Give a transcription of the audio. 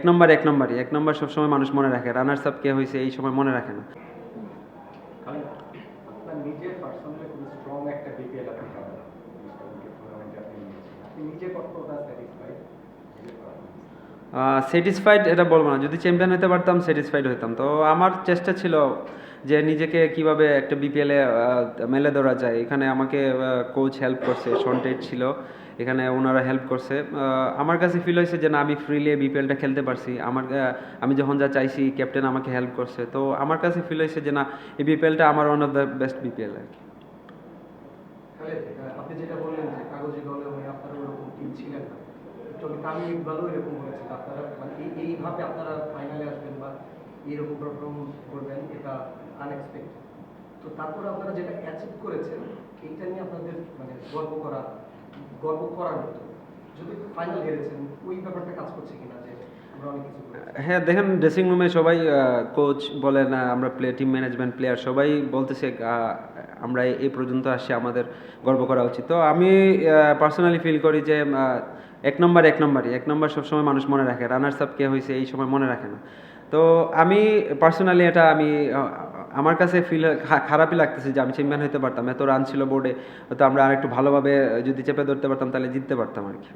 এক নম্বর এক নম্বরই। এক নম্বর সবসময় মানুষ মনে রাখে রানার্স আপ কে হয়েছে এই সময় মনে রাখে না। স্যাটিসফাইড এটা বলব না। যদি চ্যাম্পিয়ন হতে পারতাম স্যাটিসফাইড হইতাম। তো আমার চেষ্টা ছিল যে নিজেকে কীভাবে একটা বিপিএলে মেলে ধরা যায়। এখানে আমাকে কোচ হেল্প করছে সন্টেট ছিল। এখানে ওনারা হেল্প করছে। আমার কাছে ফিল হয়েছে যে না, আমি ফ্রিলি বিপিএলটা খেলতে পারছি। আমার আমি যখন যা চাইছি ক্যাপ্টেন আমাকে হেল্প করছে। তো আমার কাছে ফিল হয়েছে যে না, এই বিপিএলটা আমার one of the best BPL আর কি। এরকম আপনারা মানে করবেন, এটা আনএক্সপেক্টেড তো তারপরে আপনারা যেটা অ্যাচিভ করেছেন, এইটা নিয়ে আপনাদের মানে গর্ব করা, গর্ব করার মতো। যদি ফাইনাল হেরেছেন, ওই ব্যাপারটা কাজ করছে কিনা যে হ্যাঁ দেখেন ড্রেসিং রুমে সবাই কোচ বলেন আমরা প্লে টিম ম্যানেজমেন্ট প্লেয়ার সবাই বলতেছে আমরা এই পর্যন্ত আসছি, আমাদের গর্ব করা উচিত। তো আমি পার্সোনালি ফিল করি যে এক নম্বর এক নম্বরই এক নম্বর সবসময় মানুষ মনে রাখে রানার্স আপ কে হয়েছে এই সময় মনে রাখে না। তো আমি পার্সোনালি এটা আমি আমার কাছে ফিল খারাপই লাগতেছে যে আমি চ্যাম্পিয়ন হতে পারতাম। এত রান ছিল বোর্ডে হয়তো আমরা আরেকটু ভালোভাবে, যদি চেপে ধরতে পারতাম তাহলে জিততে পারতাম আর কি